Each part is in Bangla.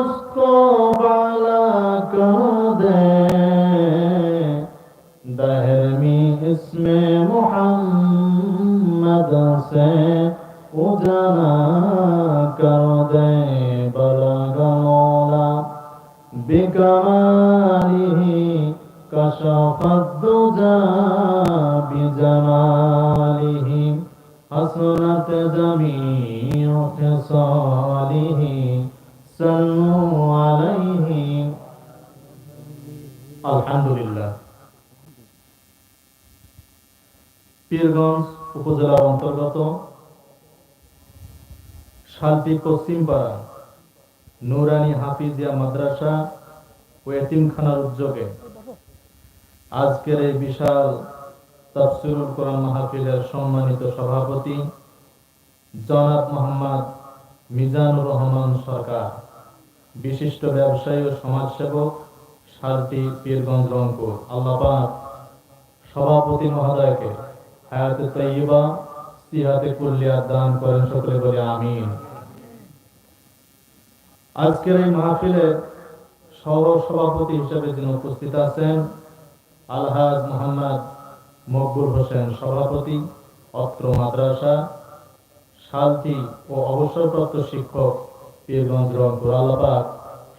those নুরানি হাফিজিয়া মাদ্রাসা ও এতিমখানার উদ্যোগে আজকের এই বিশাল তাফসিরুল কোরআন মাহফিলের সম্মানিত সভাপতি জনাব মোহাম্মদ মিজানুর রহমান সরকার, বিশিষ্ট ব্যবসায়ী ও সমাজসেবক সারটি পীরগঞ্জ রংপুর। আল্লাহ পাক সভাপতি মহোদয়কে হায়াতে তৈবা সিহাতে কুল্লিয়া দান করেন সকলে বলে আমিন। আজকের এই মাহফিলের সহ সভাপতি হিসেবে যিনি উপস্থিত আছেন, আলহাজ মোহাম্মদ মকবুল হোসেন সভাপতি, অত্র মাদ্রাসা শান্তি ও অবসরপ্রাপ্ত শিক্ষক পীরগঞ্জ রংপুর আল্লাপাক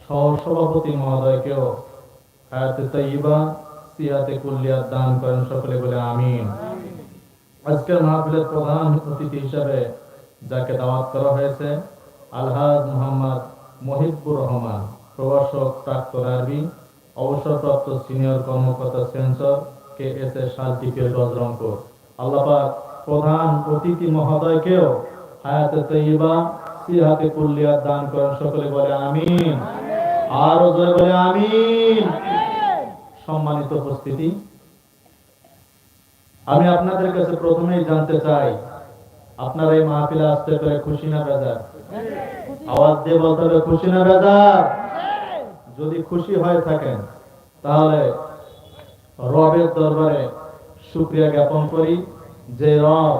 সহ সভাপতি মহোদয়কেও হায়াতে তৈবা সিয়াতে কুল্লিয়া দান করেন সকলে বলে আমিন। আজকের মাহফিলের প্রধান অতিথি হিসাবে যাকে দাওয়াত করা হয়েছে, আলহাজ মোহাম্মদ মহিবুর রহমান, প্রভাষক প্রাক্তন আরবি অবসরপ্রাপ্ত সিনিয়র কর্মকর্তা sensor K S S Firoz Rangpur আল্লাপাক প্রধান অতিথি মহোদয়কেও হায়াতে তৈবা সিহাতে কুল্লিয়া দান করেন। সকলে বলে আমিন। আরও জয় বলে আমিন। সম্মানিত উপস্থিতি। আমি আপনাদের কাছে প্রথমেই জানতে চাই আপনারা এই মাহফিলে আসতে পেরে খুশি না বেজার আওয়াজ দিয়ে বলতে হবে, খুশি না বেজার যদি খুশি হয়ে থাকেন, তাহলে রবের দরবারে শুক্রিয়া জ্ঞাপন করি যে রব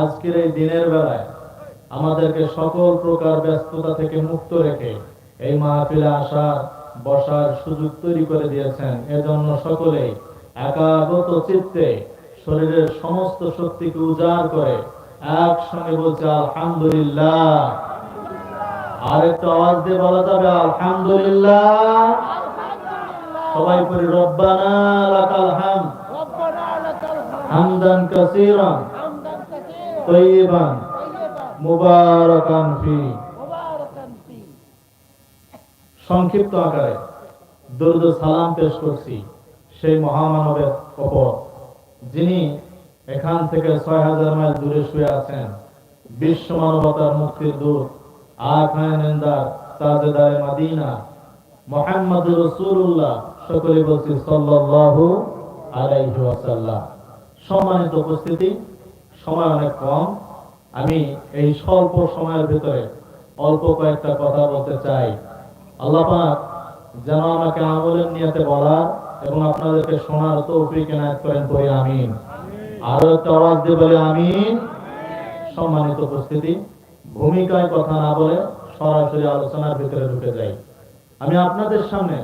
আজকের এই দিনের বেলায় আমাদেরকে সকল প্রকার ব্যস্ততা থেকে মুক্ত রেখে এই মাহফিলে আসার, বসার সুযোগ তৈরি করে দিয়েছেন। এজন্য সকলেই একাগত চিত্তে শরীরের সমস্ত শক্তিকে উজাড় করে একসঙ্গে বলছে, আলহামদুলিল্লাহ। আরেকটা আওয়াজ দিয়ে বলা যাবে, আলহামদুলিল্লাহ। সবাই রব্বানা হামদান সংক্ষিপ্ত আকারে দুর্দ সালাম পেশ করছি সেই মহামানবের ওপর, যিনি এখান থেকে ছয় হাজার মাইল দূরে শুয়ে আছেন বিশ্ব মানবতার মুক্তির দূত তাজেদারে মাদিনা মোহাম্মদ রসুল্লাহ সকলে বলছি সাল্লাল্লাহু আলাইহি ওয়াসাল্লাম। সম্মানিত উপস্থিতি, সময় অনেক কম। আমি এই স্বল্প সময়ের ভিতরে অল্প কয়েকটা কথা বলতে চাই। আল্লাহ পাক যেন আমাকে আমলের নিয়তে বলার এবং আপনাদেরকে শোনার তৌফিক এনায়েত করেন আমিন। আরও একটা আওয়াজ দিয়ে বলে আমিন। সম্মানিত উপস্থিতি, ভূমিকায় কথা না বলে সরাসরি আলোচনার ভিতরে ঢুকে যাই। আমি আপনাদের সামনে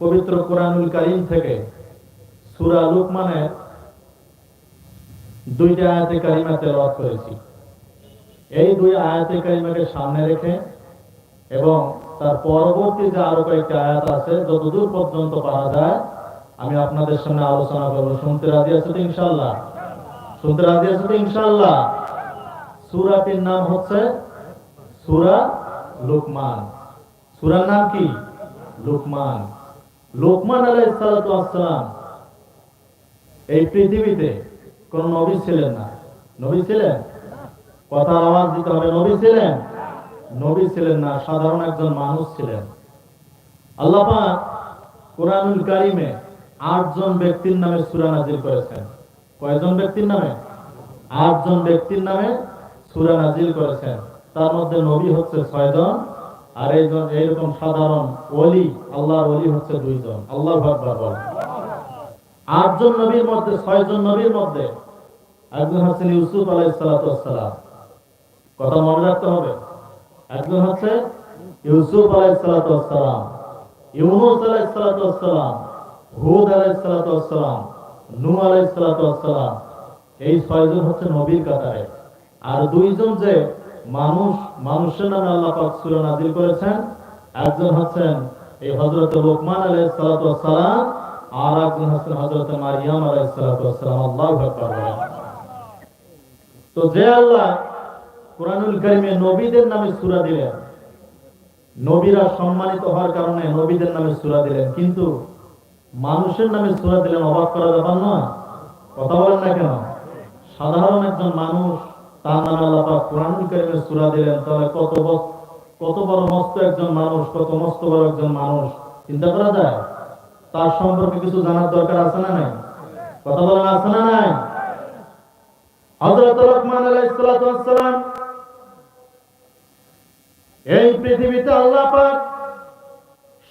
পবিত্র কোরআনুল কারীম থেকে সূরা লুকমানের দুইটা আয়াতে কারিমা তেলাওয়াত করেছি। এই দুই আয়াতে কারিমাকে সামনে রেখে এবং তার পরবর্তী যে আরও কয়েকটা আয়াত আছে, যতদূর পর্যন্ত পারা যায়, আমি আপনাদের সামনে আলোচনা করব। শুনতে রাজি আছে ইনশাল্লাহ শুনতে রাজি তো ইনশাল্লাহ নাম হচ্ছে সূরা লুকমান। সূরার নাম কি? লুকমান। লোকমান ওয়াসসালাম এই পৃথিবীতে কোন নবী ছিলেন না। নবী ছিলেন? কথা আওয়াজ দিতে হবে, নবী ছিলেন? নবী ছিলেন না, সাধারণ একজন মানুষ ছিলেন। আল্লাহ পাক কোরআনুল কারিমে আটজন ব্যক্তির নামে সূরা নাজিল করেছেন। কয়জন ব্যক্তির নামে? আটজন ব্যক্তির নামে সুরা নাজিল করেছেন। তার মধ্যে নবী হচ্ছে ছয়জন, আর এইজন এইরকম সাধারণ ওলি, আল্লাহর ওলি হচ্ছে দুইজন। আল্লাহ আকবার বল। আটজন নবীর মধ্যে, ছয়জন নবীর মধ্যে। একজন হচ্ছেন ইউসুফ ওয়াসসালাম কথা মনে রাখতে হবে। একজন হচ্ছে ইউসুফ আলাইসালাম ইউনুস আলাইসালাম হুদ আলাইসালাম আলাইসালাম এই ছয়জন হচ্ছে নবীর কাতারে আর দুইজন যে মানুষ, মানুষের নামে সূরা নাযিল করেছেন, একজন হচ্ছেন এই হযরত লোকমান আর একজন হচ্ছেন হযরত মারিয়াম আল্লাহু। তো যে আল্লাহ কোরআনুল কারিমে নবীদের নামে সূরা দিলেন, নবীরা সম্মানিত হওয়ার কারণে নবীদের নামে সুরা দিলেন, কিন্তু মানুষের নামে সূরা দিলেন অবাক করার ব্যাপার নয়। কথা বলেন না কেন? সাধারণ একজন মানুষ, তার নামে আল্লাহ পাক কোরআনুল কারিমে সূরা দিলেন, তাহলে কত কত বড় মস্ত একজন মানুষ, কত মস্ত বড় একজন মানুষ। চিন্তা করা যায়? তার সম্পর্কে কিছু জানার দরকার আছে না নাই? কথা বলেন আছে না নাই? হযরত লোকমান আলাইহিস এই পৃথিবীতে আল্লাহ পাক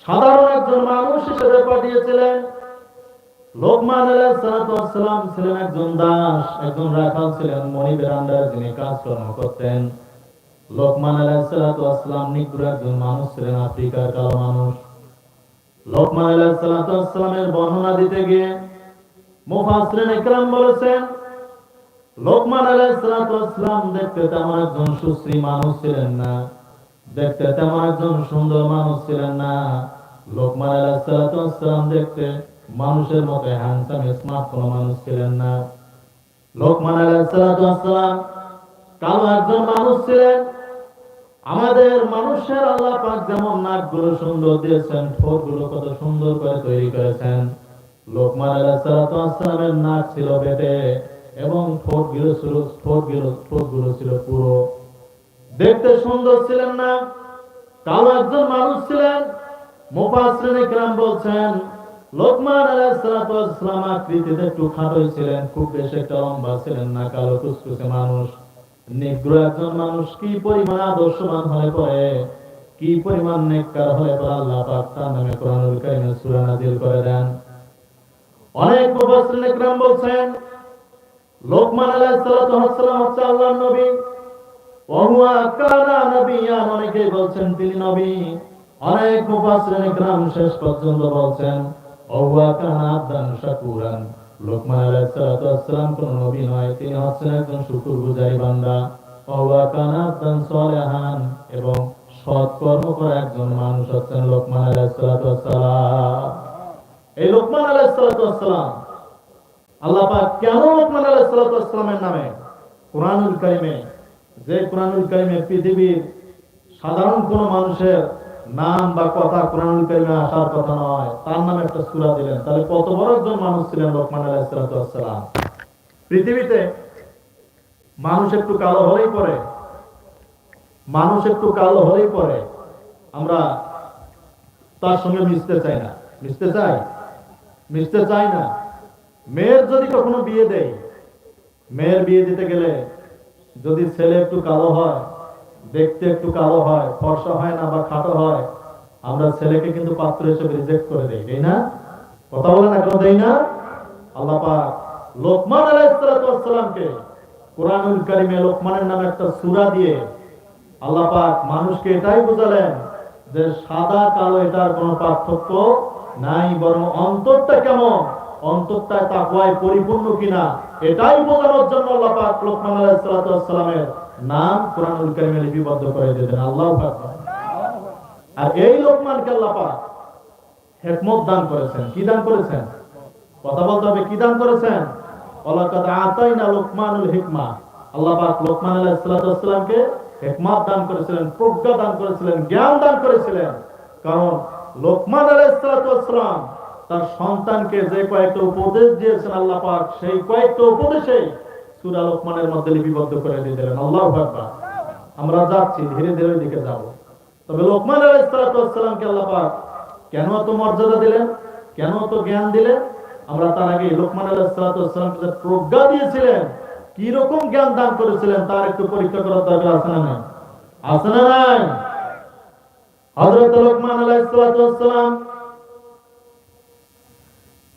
সাধারণ একজন মানুষ হিসেবে পাঠিয়েছিলেন। লোকমান আলাইহিসসালাম ছিলেন একজন দাস, একজন রাখাল ছিলেন যিনি কাজকর্ম করতেন। লোকমান নিগ্র একজন মানুষ ছিলেন, আফ্রিকার কালো মানুষ। লোকমান বর্ণনা দিতে গিয়ে বলেছেন, লোকমান দেখতে তেমন একজন সুশ্রী মানুষ ছিলেন না। দেখতে তেমন একজন সুন্দর মানুষ ছিলেন না। লোকমান আলাইহিসসালাম দেখতে মানুষের মতো হ্যান্ডসাম স্মার্ট কোনো মানুষ ছিলেন না। লোকমান কালো একজন মানুষ ছিলেন। আমাদের মানুষের সুন্দর দিয়েছেন কত সুন্দর করে তৈরি করেছেন। লোকমান নাক ছিল বেটে এবং ঠোঁটগুলো ছিল পুরো। দেখতে সুন্দর ছিলেন না, কালো একজন মানুষ ছিলেন। ইকরাম বলছেন, লোকমান আলাইহিসসালাম আকৃতিতে একটু খাটোই ছিলেন, খুব একটা লম্বা ছিলেন না, কালো কুচকুচে মানুষ। একজন মানুষ, কি পরিমাণ আদর্শবান হয়ে পড়ে কি পরিমাণ নেককার হয়ে পড়ে আল্লাহ পাক তার নামে কোরআনুল সূরা করে দেন। অনেক বলছেন, লোকমান আলাইহিস সালাতু ওয়াস সালাম হচ্ছে আল্লাহর নবী। অনেকেই বলছেন, তিনি নবী। অনেক মুফাসসিরিন ইকরাম শেষ পর্যন্ত বলছেন লোকমান সালাম কোন একজন মানুষ হচ্ছেন লোকমান আলাইহিস সালাতু এই লোকমান আলাইহিস সালাতু ওয়াস সালাম, আল্লাহ নামে? কোরআনুল কারিমে যে কোরআনুল কারিমে পৃথিবীর সাধারণ কোন মানুষের নাম বা কথা কোরআনুল কারিমে আসার কথা নয়, তার নামে একটা সূরা দিলেন। তাহলে কত বড় একজন মানুষ ছিলেন ওয়াস সালাম? পৃথিবীতে মানুষ একটু কালো হলেই পরে, মানুষ একটু কালো হলেই পরে, আমরা তার সঙ্গে মিশতে চাই না। মিশতে চাই? মিশতে চাই না। মেয়ের যদি কখনো বিয়ে দেয়, মেয়ের বিয়ে দিতে গেলে যদি ছেলে একটু কালো হয়, দেখতে একটু কালো হয়, ফর্সা হয় না বা খাটো হয়, আমরা ছেলেকে কিন্তু পাত্র হিসেবে রিজেক্ট করে দেই তাই না? কথা বলে না দেই না? আল্লাহ পাক লোকমান আলাইহিসসালামকে কোরআনুল কারিমে লোকমানের নামে একটা সূরা দিয়ে আল্লাহ পাক মানুষকে এটাই বোঝালেন যে সাদা কালো এটার কোনো পার্থক্য নাই, বরং অন্তরটা কেমন? অন্তরটায় তাকওয়ায় পরিপূর্ণ কিনা, এটাই বোঝানোর জন্য আল্লাহ পাক লোকমান আলাইহিস সালাতু ওয়াস সালামের নাম কোরআনুল কারিমে লিপিবদ্ধ করে দিলেন আল্লাহু আকবার। আর এই লোকমানকে আল্লাহ পাক হিকমত দান করেছেন। কি দান করেছেন? কথা বলতে হবে, কি দান করেছেন? ওয়ালাকাদ আতাইনা লোকমানুল হিকমা। আল্লাহ পাক লোকমান আলাইহিস সালাতু ওয়াস সালামকে হিকমত দান করেছিলেন, প্রজ্ঞা দান করেছিলেন, জ্ঞান দান করেছিলেন। কারণ লোকমান আলাইহিস সালাতু ওয়াস সালাম তার সন্তানকে যে কয়েকটা উপদেশ দিয়েছেন আল্লাহ পাক, সেই কয়েকটা উপদেশে সূরা লোকমানের মধ্যে লিপিবদ্ধ করে দিয়ে দিলেন। আল্লাহু আকবার। আমরা যাচ্ছি, ধীরে ধীরে দিকে যাব। তবে লোকমান আলাইহিস সালাতু ওয়াস সালামকে আল্লাহ পাক কেন এত মর্যাদা দিলেন? কেন এত জ্ঞান দিলেন? আমরা তার আগে লোকমান আলাইহিস সালাতু ওয়াস সালামকে যে প্রজ্ঞা দিয়েছিলেন, কি রকম জ্ঞান দান করেছিলেন তার একটু পরীক্ষা করার দরকার আছে না নাই? আছে না নাই? হযরত লোকমান আলাইহিস সালাম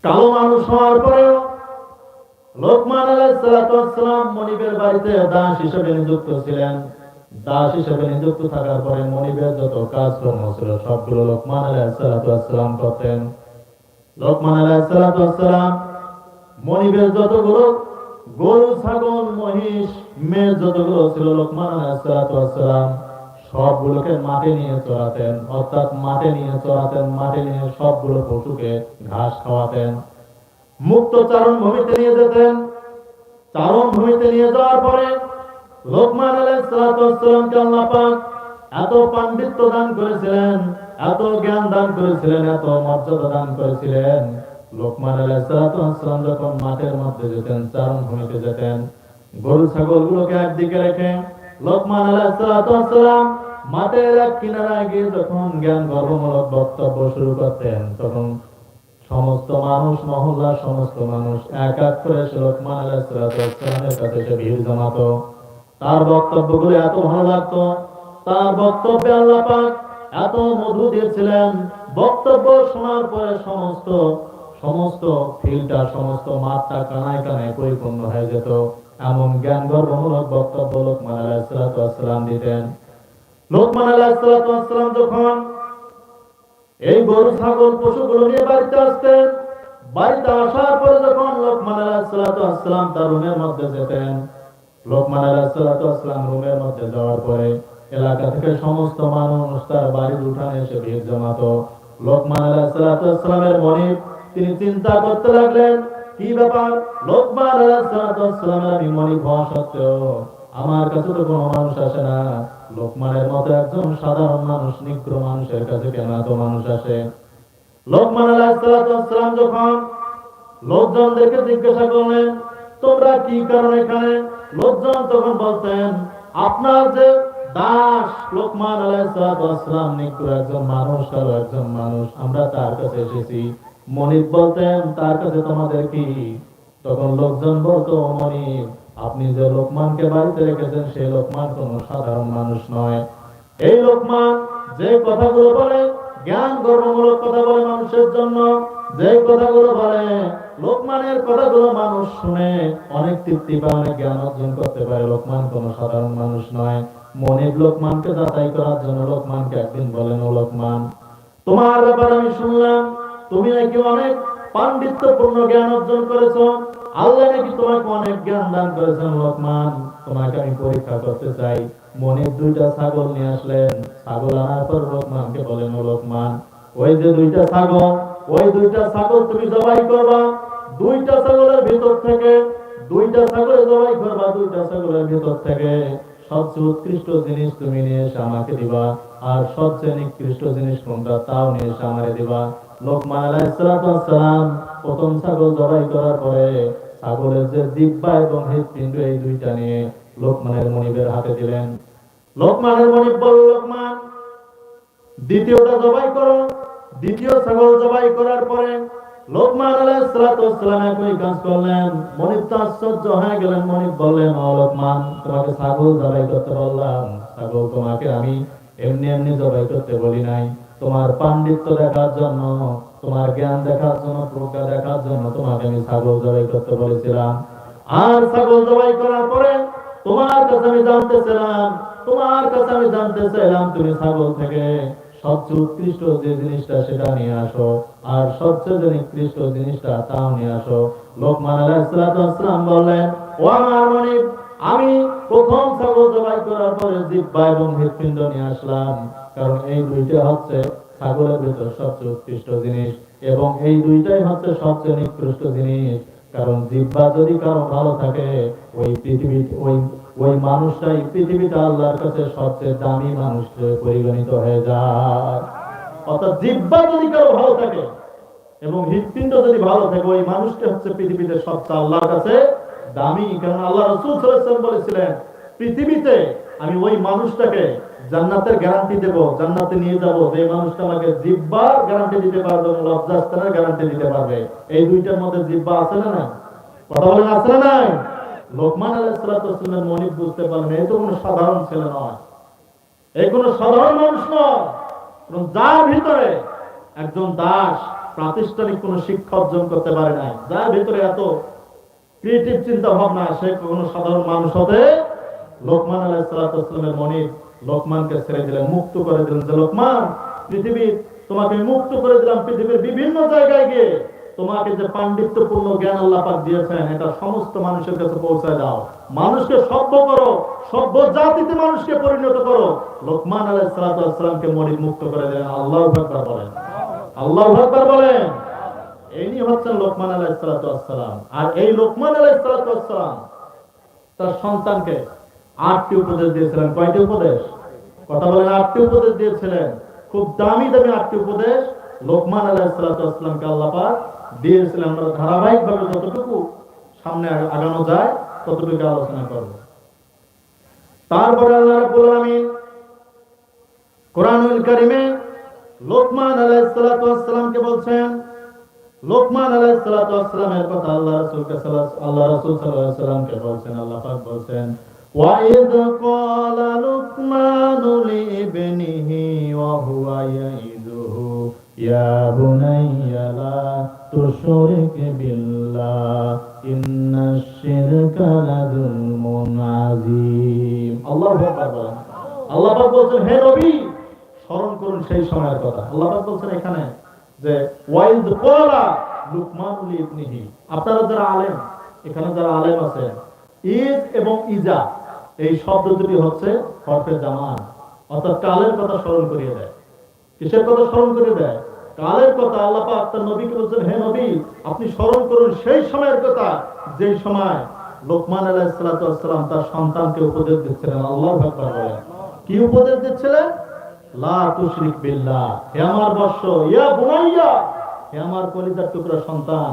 কালো মানুষ হওয়ার পরেও লোকমান আলাইহিস সালাতু মনিবের বাড়িতে দাস হিসেবে নিযুক্ত ছিলেন। দাস হিসেবে নিযুক্ত থাকার পরে মনিবের যত কাজকর্ম ছিল, সবগুলো লোকমান আলাইসালাম করতেন। লোকমান আলাইসালাম মনিবের যতগুলো গরু, ছাগল, মহিষ মেয়ে যতগুলো ছিল, লোকমান আলাইসালাম সবগুলোকে মাঠে নিয়ে চড়াতেন, অর্থাৎ মাঠে নিয়ে চড়াতেন, মাঠে নিয়ে সবগুলো পশুকে ঘাস খাওয়াতেন। মুক্ত চারণ ভূমিতে নিয়ে যেতেন। চারণ ভূমিতে নিয়ে যাওয়ার পরে লোকমান আলাইসালামকে আল্লাহ পাক এত পাণ্ডিত্য দান করেছিলেন, এত জ্ঞান দান করেছিলেন, এত মর্যাদা দান করেছিলেন। লোকমান আলাইসালাম যখন মাঠের মধ্যে যেতেন, চারণ ভূমিতে যেতেন, গরু ছাগল গুলোকে একদিকে রেখে লোকমান আলাইসালাম মাঠের এক গিয়ে যখন জ্ঞান গর্বমূলক বক্তব্য শুরু করতেন, তখন সমস্ত মানুষ মহল্লার সমস্ত মানুষ করে তার এত ভালো লাগতো, তার বক্তব্যে আল্লাহ পাক এত মধু দিয়েছিলেন। বক্তব্য শোনার পরে সমস্ত সমস্ত ফিল্ডটা, সমস্ত মাঠটা কানায় কানায় পরিপূর্ণ হয়ে যেত। এমন জ্ঞান গর্বমূলক বক্তব্য লোকমান দিতেন। লোকমান আলাইসালাম যখন এই গরু, ছাগল, পশুগুলো নিয়ে বাড়িতে আসতেন, বাড়িতে আসার পরে যখন লোকমান আলাইসালাম তার রুমের মধ্যে যেতেন, লোকমান আলাইসালাম রুমের মধ্যে যাওয়ার পরে এলাকা থেকে সমস্ত মানুষ তার বাড়ির উঠানে এসে ভিড় জমাতো। লোকমান আলাইসালামের মনিব তিনি চিন্তা করতে লাগলেন, কি ব্যাপার? লোকমান আলাইসালামের আমি হওয়া সত্ত্বেও আমার কাছে তো কোনো মানুষ আসে না। লোকমানের মতো একজন সাধারণ মানুষ নিগ্র মানুষের কাছে কেন এত মানুষ আসে? লোকমান আলাইসালাম যখন লোকজনদেরকে জিজ্ঞাসা করলেন, তোমরা কি কারণে এখানে? লোকজন তখন বলতেন, আপনার যে দাস লোকমান একজন মানুষ কারও একজন মানুষ, আমরা তার কাছে এসেছি। মনিব বলতেন, তার কাছে তোমাদের কি? তখন লোকজন বলতো, "ও মনিব আপনি যে লোকমানকে বাড়িতে রেখেছেন, সেই লোকমান কোনো সাধারণ মানুষ নয়। এই লোকমান যে কথাগুলো বলে, জ্ঞান গর্বমূলক কথা বলে মানুষের জন্য যে কথাগুলো বলে, লোকমানের কথাগুলো মানুষ শুনে অনেক তৃপ্তি পায়, অনেক জ্ঞান অর্জন করতে পারে। লোকমান কোনো সাধারণ মানুষ নয়। মনিব লোকমানকে যাচাই করার জন্য লোকমানকে একদিন বলেন, ও লোকমান, তোমার ব্যাপারে আমি শুনলাম, তুমি নাকি অনেক পাণ্ডিত্যপূর্ণ জ্ঞান অর্জন করেছ। আল্লাহ নাকি তোমাকে অনেক জ্ঞান দান করেছেন, লোকমান। তোমাকে আমি পরীক্ষা করতে চাই। মনিব দুইটা ছাগল নিয়ে আসলেন। ছাগল আনার পর লোকমানকে বলেন লোকমান, ওই যে দুইটা ছাগল, ওই দুইটা ছাগল তুমি জবাই করবা। দুইটা ছাগলের ভিতর থেকে, দুইটা ছাগলের জবাই করবা, দুইটা ছাগলের ভিতর থেকে। সবচেয়ে উৎকৃষ্ট জিনিস তুমি নিয়ে এসে আমাকে দিবা। আর সবচেয়ে নিকৃষ্ট জিনিস কোনটা, তাও নিয়ে এসে আমাকে দিবা। লোকমান আলাইহিসসালাম প্রথম ছাগল করার পরে ছাগলের যে জিব্বা এবং হৃৎপিণ্ড এই দুইটা নিয়ে লোকমানের মনিবের হাতে দিলেন। লোকমানের মনিব বলল, লোকমান, দ্বিতীয়টা জবাই করো। দ্বিতীয় ছাগল জবাই করার পরে লোকমান আলাইহিসসালাম একই কাজ করলেন। মনিব তো আশ্চর্য হয়ে গেলেন। মনিব বললেন, ও লোকমান, তোমাকে ছাগল জবাই করতে বললাম। ছাগল তোমাকে আমি এমনি এমনি জবাই করতে বলি নাই। তোমার পাণ্ডিত্য দেখার জন্য, তোমার জ্ঞান দেখার জন্য, প্রজ্ঞা দেখার জন্য তোমাকে আমি ছাগল জবাই করতে বলেছিলাম। আর ছাগল জবাই করার পরে তোমার কাছে আমি জানতে চাইলাম, তোমার কাছে আমি জানতে চাইলাম, তুমি ছাগল থেকে সবচেয়ে উৎকৃষ্ট যে জিনিসটা সেটা নিয়ে আসো। আর সবচেয়ে যে নিকৃষ্ট জিনিসটা তাও নিয়ে আসো। লোকমান আলাইহিসসালাম বললেন, ও আমার মনিব আমি প্রথম ছাগল জবাই করার পরে জিব্বা এবং হৃৎপিণ্ড নিয়ে আসলাম। কারণ এই দুইটা হচ্ছে ছাগলের ভিতর সবচেয়ে উৎকৃষ্ট জিনিস এবং এই দুইটাই হচ্ছে সবচেয়ে নিকৃষ্ট জিনিস। কারণ জিব্বা যদি কারও ভালো থাকে, ওই পৃথিবী, ওই ওই মানুষটাই পৃথিবীতে আল্লাহর কাছে সবচেয়ে দামি মানুষ পরিগণিত হয়ে যায়। অর্থাৎ জিব্বা যদি কারও ভালো থাকে এবং হৃৎপিণ্ড যদি ভালো থাকে, ওই মানুষটা হচ্ছে পৃথিবীতে সবচেয়ে আল্লাহর কাছে দামি। কারণ আল্লাহ রসুল বলেছিলেন, পৃথিবীতে আমি ওই মানুষটাকে জান্নাতের গ্যারান্টি দেব, জান্নাতে নিয়ে যাব। যে মানুষটা আমাকে জিব্বার গ্যারান্টি দিতে পারবে এবং লজ্জাস্থানের গ্যারান্টি দিতে পারবে। এই দুইটার মধ্যে জিব্বা আছে না না কথা বলেন, আছে না নাই? লোকমান আলাইহিসসালামের মনিব বুঝতে পারলেন এই তো কোনো সাধারণ ছেলে নয়। এই কোনো সাধারণ মানুষ নয়। কারণ যার ভিতরে একজন দাস, প্রাতিষ্ঠানিক কোনো শিক্ষা অর্জন করতে পারে নাই, যার ভিতরে এত ক্রিয়েটিভ চিন্তা ভাবনা সে কোনো সাধারণ মানুষ হতে লোকমান আলাইসালামের মনির লোকমানকে ছেড়ে দিলেন, মুক্ত করে দিলেন যে লোকমান, পৃথিবী, তোমাকে মুক্ত করে দিলাম পৃথিবীর বিভিন্ন জায়গায় গিয়ে। তোমাকে যে পাণ্ডিত্যপূর্ণ জ্ঞান দিয়েছেন, এটা সমস্ত মানুষের কাছে পৌঁছায় দাও। মানুষকে সভ্য করো, সভ্য জাতিতে মানুষকে পরিণত করো। লোকমান আলাইসালামকে মনির মুক্ত করে দিলেন আল্লাহ আকবার বলেন। আল্লাহ আকবার বলেন। ইনি হচ্ছেন লোকমান আলাইসালাম আর এই লোকমান আলাইসালাম তার সন্তানকে আটটি উপদেশ দিয়েছিলেন। কয়টি উপদেশ? কথা বলেন, আটটি উপদেশ দিয়েছিলেন। খুব দামি দামি আটটি উপদেশ লোকমান আলাইসালামকে আল্লাপাক দিয়েছিলেন। আমরা ধারাবাহিক ভাবে যতটুকু সামনে আগানো যায় ততটুকু আলোচনা করব। তারপরে আল্লাহ রাব্বুল আলামিন কোরআনুল কারিমে লোকমান আলাইহিসসালামকে বলছেন, লোকমান আলাইহিসসালামের কথা আল্লাহ রাসূলকে আল্লাহ রাসূল সাল্লাল্লাহু আলাইহি বলছেন, আল্লাহ বলছেন وَإِذْ قَالَ لُقْمَانُ لِابْنِهِ وَهُوَ يَعِظُهُ يَا بُنَيَّ لَا تُشْرِكْ بِاللَّهِ إِنَّ الشِّرْكَ لَظُلْمٌ عَظِيمٌ আল্লাহু আকবার বলেন। আল্লাহ পাক বলছেন হে নবী স্মরণ করুন সেই সময়ের কথা আল্লাহ পাক বলছেন এখানে যে ওয়াইদ ক্বালা লুকমানুল ইবনিহি আপনারা যারা আলেম এখানে যারা আলেম আছেন ঈদ এবং ইজা এই শব্দ দুটি হচ্ছে হরফে জামান অর্থাৎ কালের কথা স্মরণ করিয়ে দেয়। কিসের কথা স্মরণ করিয়ে দেয়? কালের কথা আল্লাহ পাক নবীকে বলছেন, হে নবী, আপনি স্মরণ করুন সেই সময়ের কথা যে সময় লোকমান সালাতু তার সন্তানকে উপদেশ দিচ্ছিলেন। আল্লাহ বলেন। কি উপদেশ দিচ্ছিলেন? লা তুশরিক হে আমার বর্ষ ইয়া বুনাইয়া, হে আমার কলিজার টুকরা সন্তান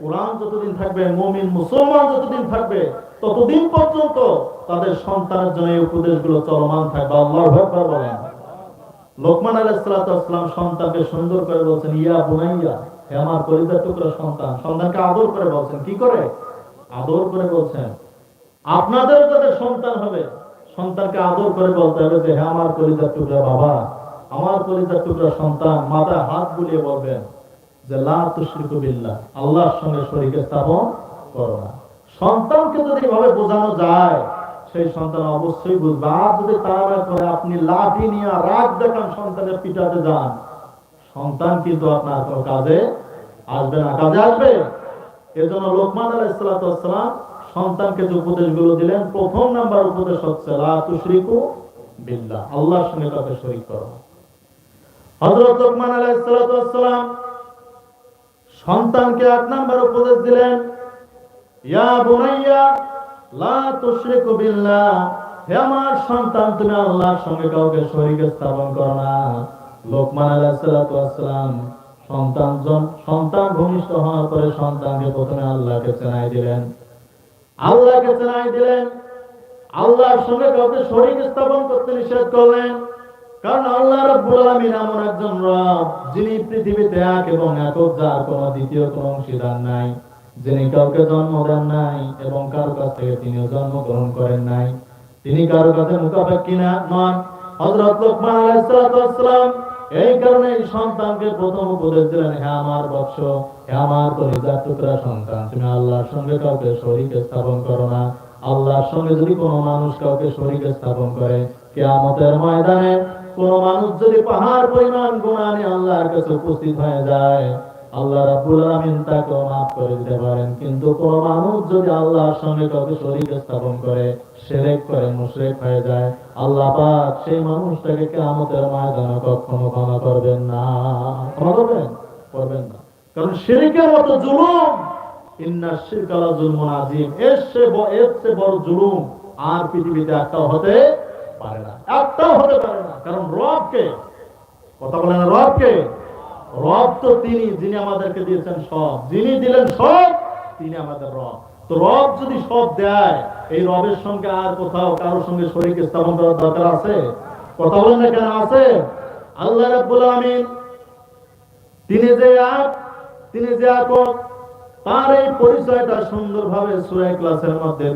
কোরআন যতদিন থাকবে, মুমিন, মুসলমান যতদিন থাকবে, ততদিন পর্যন্ত তাদের সন্তানের জন্য এই উপদেশগুলো চলমান থাকবে। আল্লাহু আকবার বলেন। লোকমান আলাইহিসসালাম সন্তানকে সুন্দর করে বলছেন, ইয়া বুনাইয়া, হে আমার কলিজার টুকরা সন্তান। সন্তানকে আদর করে বলছেন। কি করে? আদর করে বলছেন, আপনাদের যাদের সন্তান হবে, সন্তানকে আদর করে বলতে হবে যে হ্যাঁ আমার কলিজার টুকরা বাবা, আমার কলিজার টুকরা সন্তান, মাথায় হাত বুলিয়ে বলবেন যে আল্লাহর সঙ্গে শরীকে স্থাপন করো না। সন্তানকে যদি এভাবে বোঝানো যায়, সেই সন্তান অবশ্যই বুঝবে। আর যদি করে, আপনি লাঠি নিয়ে রাগ দেখান সন্তানের পিটাতে যান। সন্তান কিন্তু আপনার কাজে আসবে না। কাজে আসবে? লোকমান আলাইহিসসালাম সন্তানকে যে উপদেশগুলো দিলেন, প্রথম নাম্বার উপদেশ হচ্ছে আল্লাহর সঙ্গে কাউকে শরীক করো না। হযরত লোকমান আলাইহিসসালাম সন্তানকে এক নাম্বার উপদেশ দিলেন, ইয়া লা তুশরিকু বিল্লাহ, হে আমার সন্তান, তুমি আল্লাহর সঙ্গে কাউকে শরীক স্থাপন করো না। লোকমান সন্তান সন্তান ভূমিষ্ঠ হওয়ার পরে সন্তানকে প্রথমে আল্লাহকে চেনাই দিলেন। আল্লাহকে চেনাই দিলেন, আল্লাহর সঙ্গে কাউকে শরীক স্থাপন করতে নিষেধ করলেন। কারণ আল্লাহ রাব্বুল আলামিন এমন একজন রব, যিনি পৃথিবীতে এক এবং একক যার কোনো দ্বিতীয় কোনো অংশীদার নাই, যিনি কাউকে জন্ম দেন নাই এবং কারও কাছ থেকে তিনিও জন্ম গ্রহণ করেন নাই। তিনি কারও কাছে মুখাপেক্ষী না, নন। লোকমান এই কারণে সন্তানকে প্রথম উপদেশ দিলেন আমার আমার টুকরা সন্তান, তুমি আল্লাহর সঙ্গে কাউকে শরীক স্থাপন করো না। আল্লাহর সঙ্গে যদি কোনো মানুষ কাউকে শরীক স্থাপন করে, কিয়ামতের ময়দানে কোন মানুষ যদি পাহাড় পরিমাণ নিয়ে আল্লাহর কাছে উপস্থিত হয়ে যায়, আল্লাহ রাব্বুল আলামিন তাকে মাফ করে দিতে পারেন। কিন্তু কোন মানুষ যদি আল্লাহর সঙ্গে কাউকে শরীক স্থাপন করে শিরক করে, মুশরিক হয়ে যায়, আল্লাহ পাক সেই মানুষটাকে কিয়ামতের ময়দানে কখনো ক্ষমা করবেন না। ক্ষমা করবেন? করবেন না। কারণ শিরকের মতো জুলুম, ইন্না শিরকা লা জুলমুন আযীম। এর চেয়ে বড় জুলুম আর পৃথিবীতে একটাও হতে পারে না। একটাও হতে পারে না। কারণ রবকে, কথা বলেন রবকে, রব তো তিনি, যিনি আমাদেরকে দিয়েছেন সব। যিনি দিলেন সব, তিনি আমাদের রব। তো রব যদি সব দেয়, এই রবের সঙ্গে আর কোথাও কারোর সঙ্গে স্থাপন করার দরকার আছে? কথা বলেন না কেন আছে? আল্লাহ রাব্বুল আলামিন তিনি যে এক তিনি যে তার এই পরিচয়টা সুন্দরভাবে সূরা ক্লাসের মধ্যে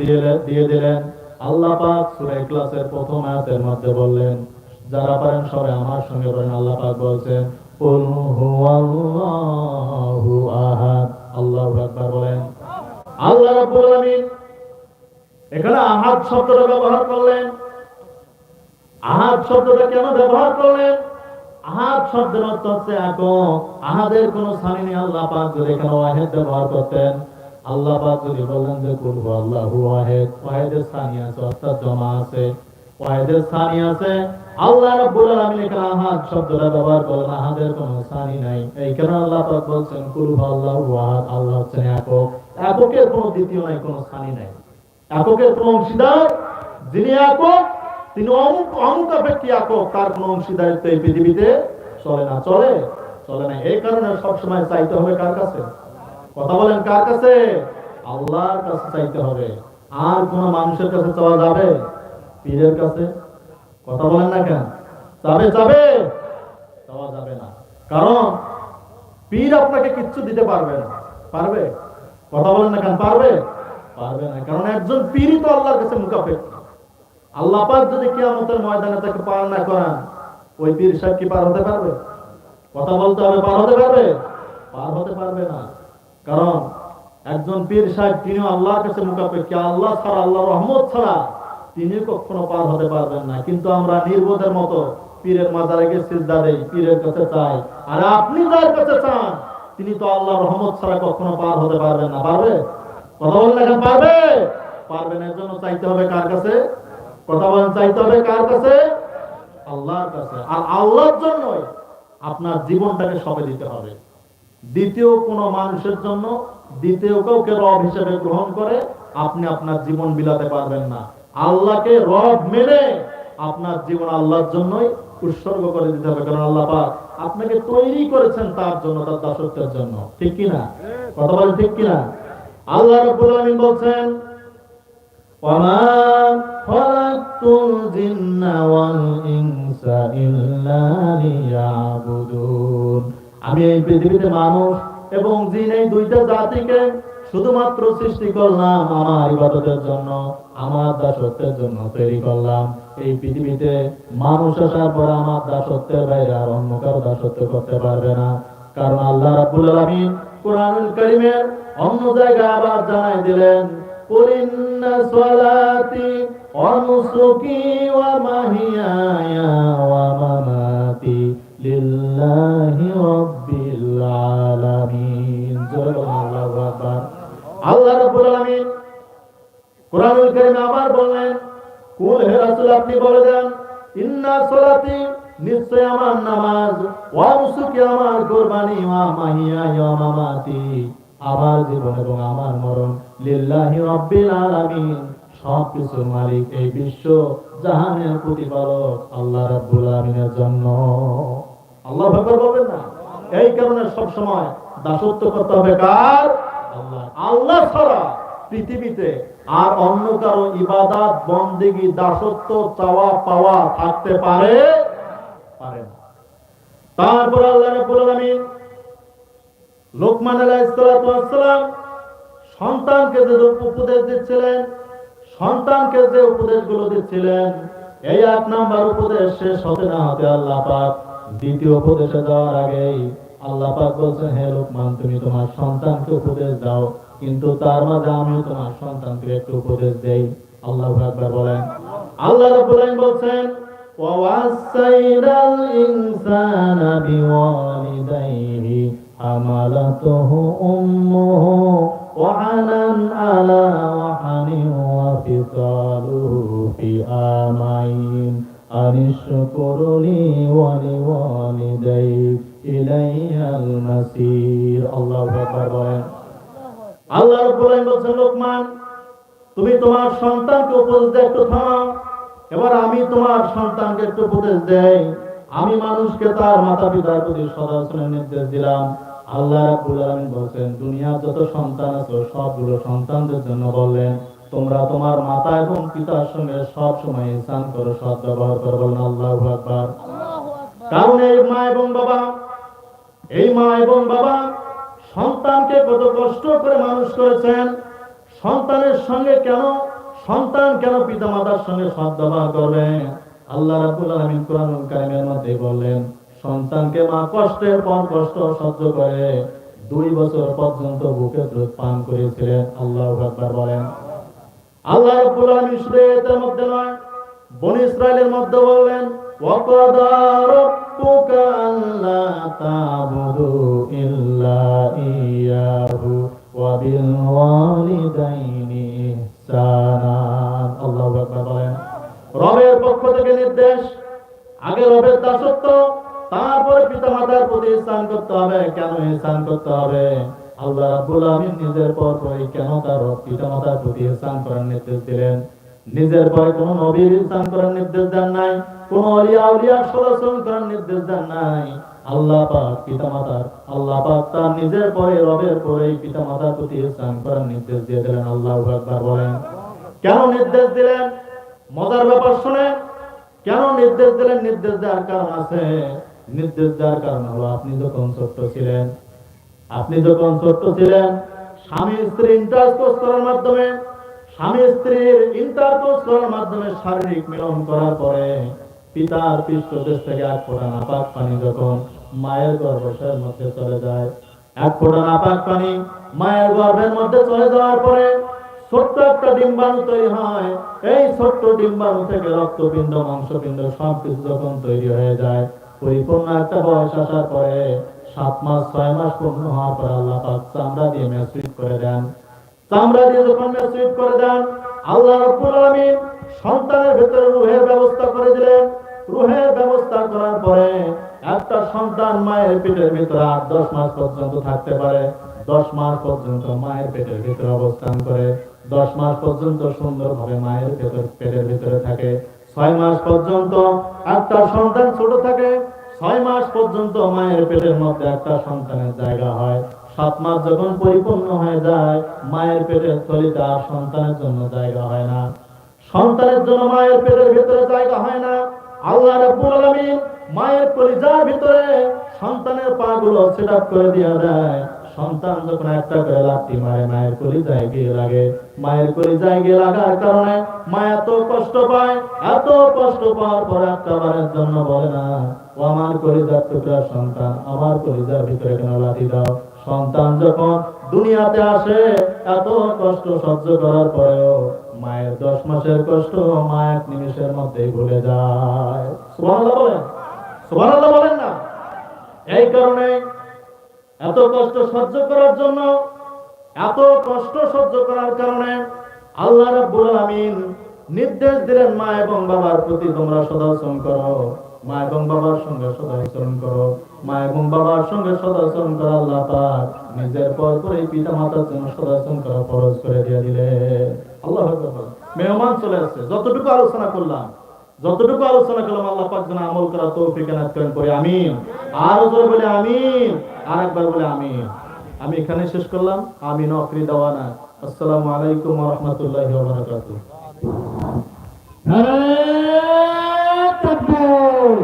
দিয়ে দিলেন। আল্লাহ পাক সূরা ক্লাসের প্রথম আয়াতের মধ্যে বললেন, যারা পারেন সবাই আমার সঙ্গে বলেন, আল্লাহ পাক বলছেন, কুল হুয়াল্লাহু আহাদ। আল্লাহু আকবার বলেন, আল্লাহ রাব্বুল আলামিন এখানে আহাদ শব্দটা ব্যবহার করলেন। আহাদ শব্দটা কেন ব্যবহার করলেন? আহাদ শব্দের অর্থ হচ্ছে একক আহাদের কোন স্থানে আল্লাহ পাক, যদি এখানে ওয়াহেদ ব্যবহার করতেন। আল্লাহ পাক যদি বললেন যে, কুল ওয়াহেদের আছে, অর্থাৎ জমা আছে। ওয়াহেদের আছে। আল্লাহ রাব্বুল আলামিন আহাদ শব্দটা ব্যবহার করলেন, আহাদের কোনো স্থানী নাই। এইখানে আল্লাহ পাক বলছেন, কুল আল্লাহু হচ্ছেন একক। এককের কোনো দ্বিতীয় নাই, কোনো নাই। এককের কোন অংশীদার যিনি একক, তিনি অমুক অমুক অপেক্ষী একক, তার কোন অংশীদারিত্ব এই পৃথিবীতে চলে না, চলে? চলে না। এই কারণে সবসময় চাইতে হবে কার কাছে? কথা বলেন কার কাছে? আল্লাহর কাছে চাইতে হবে। আর কোন মানুষের কাছে চাওয়া যাবে? পীরের কাছে। কথা বলেন না কেন? যাবে যাবে। চাওয়া যাবে না। কারণ পীর আপনাকে কিচ্ছু দিতে পারবে না। পারবে? কথা বলেন না কেন? পারবে? পারবে না। কারণ একজন পীরই তো আল্লাহর কাছে মুখাপেক্ষ। আল্লাহ পাক যদি কিয়ামতের ময়দানে তাকে পার না করান, ওই পীর সাহেব কি পার হতে পারবে? কথা বলতে হবে, পার হতে পারবে? পার হতে পারবে না। কারণ একজন পীর সাহেব, তিনিও আল্লাহর কাছে মুখাপেক্ষী। আল্লাহ ছাড়া আল্লাহ রহমত ছাড়া তিনি কখনো পার হতে পারবেন না। কিন্তু আমরা নির্বোধের মতো পীরের মাজারে গিয়ে সিজদা দেই, পীরের কাছে চাই। আর আপনি যার কাছে চান, তিনি তো আল্লাহ রহমত ছাড়া কখনো পার হতে পারবেন না। পারবে? কথা এখন পারবে পারবে? না এর জন্য চাইতে হবে কার কাছে? কথা বলেন, চাইতে হবে কার কাছে? আল্লাহর কাছে। আর আল্লাহর জন্যই আপনার জীবনটাকে সবে দিতে হবে। দ্বিতীয় কোন মানুষের জন্য দ্বিতীয় কাউকে রব হিসেবে গ্রহণ করে আপনি আপনার জীবন বিলাতে পারবেন না। আল্লাহকে রব মেনে আপনার জীবন আল্লাহর জন্যই উৎসর্গ করে দিতে হবে। কারণ আল্লাহ আপনাকে তৈরি করেছেন তার জন্য, তার দাসত্বের জন্য। ঠিক কিনা কথা বলেন ঠিক কিনা আল্লাহ রব্বুল আলামিন বলছেন, ওয়ামা জিন্না ওয়াল ইনসা ইল্লা লিয়াবুদুন। আমি এই পৃথিবীতে মানুষ এবং জিন এই দুইটা জাতিকে শুধুমাত্র সৃষ্টি করলাম আমার ইবাদতের জন্য আমার দাসত্বের জন্য তৈরি করলাম এই পৃথিবীতে মানুষ আসার পর আমার দাসত্বের বাইরে আর অন্য কারো দাসত্ব করতে পারবে না কারণ আল্লাহ রাব্বুল আলামিন কোরআনুল কারীমের অন্য জায়গায় আবার জানাই দিলেন قل إن صلاتي ونسكي ومحياي ومماتي لله رب العالمين الله أكبر আল্লাহ রাব্বুল আলামিন কোরআনুল কারীমে আবার বললেন কুল হে রাসূল আপনি বলে দেন ইন্না সলাতি নিশ্চয় আমার নামাজ ওয়া নুসুকি আমার কুরবানি ওয়া মাহিয়া ওয়া মামাতি আমার জীবন এবং আমার মরণ লিল্লাহি রাব্বিল আলামিন সব কিছুর মালিক এই বিশ্ব জাহানের প্রতিপালক আল্লাহ রাব্বুল আলামিনের জন্য আল্লাহ আকবার বলবেন না। এই কারণে সব সময় দাসত্ব করতে হবে কার? আল্লাহ। ছাড়া পৃথিবীতে আর অন্য কারও ইবাদত, বন্দেগী, দাসত্ব, চাওয়া, পাওয়া থাকতে পারে? পারে তারপর আল্লাহ রাব্বুল আলামিন লোকমান আলাইহিস সন্তানকে যে উপদেশ দিচ্ছিলেন, সন্তানকে যে উপদেশগুলো দিচ্ছিলেন, এই এক নাম্বার উপদেশ শেষ হতে না হতে আল্লাহ পাক দ্বিতীয় উপদেশে যাওয়ার আগেই আল্লাহ পাক বলছেন হে লোকমান তুমি তোমার সন্তানকে উপদেশ দাও কিন্তু তার মাঝে আমিও তোমার সন্তানকে একটু উপদেশ দেই আল্লাহ আকবার বলেন আল্লাহ রাব্বুল আলামিন বলছেন ووصينا الإنسان بوالديه حملته أمه وعنا على وحن وفصاله في آمين أن اشكر لي ولوالديك إلي المسير الله أكبر আল্লাহ রাব্বুল আলামিন বলছেন লোকমান তুমি তোমার সন্তানকে উপদেশ দিয়ে একটু থামাও এবার আমি তোমার সন্তানকে একটু উপদেশ দেই আমি মানুষকে তার মাতা পিতার প্রতি সদাচরণের নির্দেশ দিলাম আল্লাহ রাব্বুল আলামিন বলেন দুনিয়া যত সন্তান আছে সবগুলো সন্তানদের জন্য বললেন তোমরা তোমার মাতা এবং পিতার সঙ্গে সব সময় ইহসান করো সৎ ব্যবহার করো বলেন আল্লাহু আকবার। কারণ এই মা এবং বাবা এই মা এবং বাবা সন্তানকে কত কষ্ট করে মানুষ করেছেন সন্তানের সঙ্গে কেন সন্তান কেন পিতামাতার সঙ্গে সদ্ব্যবহার করবে আল্লাহ রাব্বুল আলামিন কারীমের মধ্যে বললেন সন্তানকে মা কষ্টের পর কষ্ট সহ্য করে দুই বছর পর্যন্ত বুকে দুধ পান করেছিলেন। আল্লাহু বলেন। আল্লাহ রাব্বুল আলামিন শুধু মধ্যে নয়, বনি ইসরাইলের মধ্যে বললেন, ওয়াকাদা রাব্বুকা আল্লা রবের পক্ষ থেকে নির্দেশ, আগে রবের দাসত্ব, তারপরে পিতামাতার প্রতি স্থান করতে হবে। কেন স্থান করতে হবে? আল্লাহ নিজের পর পরই কেন তার পিতামাতার প্রতি করার নির্দেশ দিলেন? নিজের পরে কোন নবীর করার নির্দেশ দেন নাই, কোন নির্দেশ দেন নাই। আল্লাহ পাক পিতামাতার, আল্লাহ পাক তার নিজের পরে, রবের পরেই পিতামাতার প্রতি করার নির্দেশ দিয়ে দিলেন। আল্লাহু বলেন। কেন নির্দেশ দিলেন? মজার ব্যাপার শুনে। কেন নির্দেশ দিলেন? নির্দেশ দেওয়ার কারণ আছে। নির্দেশ দেওয়ার কারণ হলো আপনি যখন ছোট্ট ছিলেন আপনি যখন ছোট্ট ছিলেন, স্বামী স্ত্রী ইন্টারকোর্স করার মাধ্যমে, স্বামী স্ত্রীর ইন্টারকোর্স করার মাধ্যমে শারীরিক মিলন করার পরে পিতার পৃষ্ঠদেশ থেকে এক ফোঁটা নাপাক পানি যখন মায়ের গর্ভশয়ের মধ্যে চলে যায়, এক ফোঁটা নাপাক পানি মায়ের গর্ভের মধ্যে চলে যাওয়ার পরে ছোট্ট একটা ডিম্বাণু তৈরি হয়। এই ছোট্ট ডিম্বাণু থেকে রক্তপিণ্ড, মাংসপিণ্ড সবকিছু যখন তৈরি হয়ে যায়, পরিপূর্ণ একটা বয়স আসার পরে সাত মাস ছয় মাস পূর্ণ হওয়ার পর আল্লাহ পাক চামড়া দিয়ে মেসুইট করে দেন চামড়া দিয়ে যখন মেসুইট করে দেন, আল্লাহ রাব্বুল আলামিন সন্তানের ভেতরে রুহের ব্যবস্থা করে দিলেন। রুহের ব্যবস্থা করার পরে একটা সন্তান মায়ের পেটের ভিতরে আট দশ মাস পর্যন্ত থাকতে পারে। দশ মাস পর্যন্ত মায়ের পেটের ভিতরে অবস্থান করে। দশ মাস পর্যন্ত সুন্দরভাবে মায়ের ভেতর পেটের ভিতরে থাকে। ছয় মাস পর্যন্ত একটা সন্তান ছোট থাকে। ছয় মাস পর্যন্ত মায়ের পেটের মধ্যে একটা সন্তানের জায়গা হয়। সাত মাস যখন পরিপূর্ণ হয়ে যায়, মায়ের পেটের আর সন্তানের জন্য জায়গা হয় না। সন্তানের জন্য মায়ের পেটের ভেতরে জায়গা হয় না। আল্লাহ মায়ের কলিজার ভিতরে সন্তানের পা গুলো সেট করে দেওয়া দেয়। সন্তান যখন একটা করে লাথি মারে, মায়ের কলিজায় গিয়ে লাগে। মায়ের কলিজায় গিয়ে লাগার কারণে মা এত কষ্ট পায়, এত কষ্ট পাওয়ার পর একটা বারের জন্য বলে না, ও আমার কলিজার টুকরা সন্তান, আমার কলিজার ভিতরে কেন লাথি দাও। সন্তান যখন দুনিয়াতে আসে, এত কষ্ট সহ্য করার পরেও মায়ের দশ মাসের কষ্ট মা এক নিমিষের মধ্যে ভুলে যায়। সুবহানাল্লাহ বলেন। সুবহানাল্লাহ বলেন না। এই কারণে এত কষ্ট সহ্য করার জন্য, এত কষ্ট সহ্য করার কারণে আল্লাহ রাব্বুল আলামিন নির্দেশ দিলেন, মা এবং বাবার প্রতি তোমরা সদাচরণ করো, মা এবং বাবার সঙ্গে সদাচরণ করো, মা এবং বাবার সঙ্গে সদাচরণ করা আল্লাহ পাক নিজের পর পরে পিতা মাতার জন্য সদাচরণ করা ফরজ করে দিয়ে দিলে আল্লাহ মেহমান চলে আসছে। যতটুকু আলোচনা করলাম, যতটুকু আলোচনা করলাম, আল্লাহ পাক যেন আমল করা তৌফিক এনায়েত করেন পরে, আমিন। আর জোরে বলে আমিন আর একবার বলে আমিন। আমি এখানে শেষ করলাম। আমিন অফরি দাওয়ানা। আসসালামু আলাইকুম ওয়া রাহমাতুল্লাহি Akbar!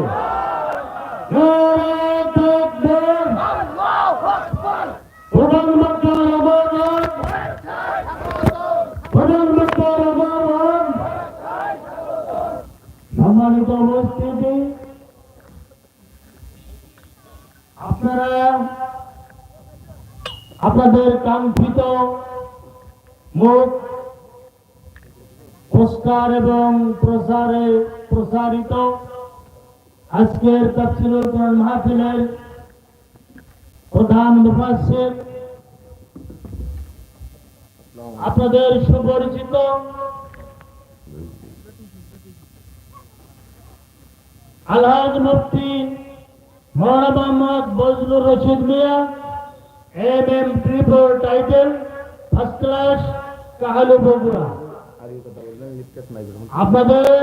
সম্মানিত আপনারা আপনাদের কাঙ্ক্ষিত মুখ পোস্টার এবং প্রসারে প্রসারিত আজকের কোরআন মাহফিলের প্রধান মুফাসসির, আপনাদের সুপরিচিত আলহাজ মুফতি মৌলানা Mohammad Bazlur Rashid Mia M M triple title first class Kahalu Bogura আপনাদের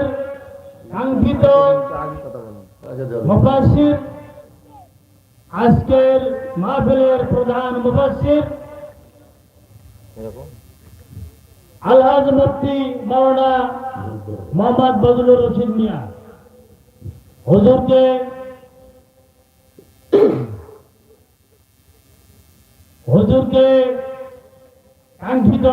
কাঙ্ক্ষিত মুফাসির আজকের মাহফিলের প্রধান মুফাসির আলহাজ মুফতি মৌলানা মোহাম্মদ বজলুর রশিদ মিয়া। হুজুরকে হুজুরকে কাঙ্ক্ষিত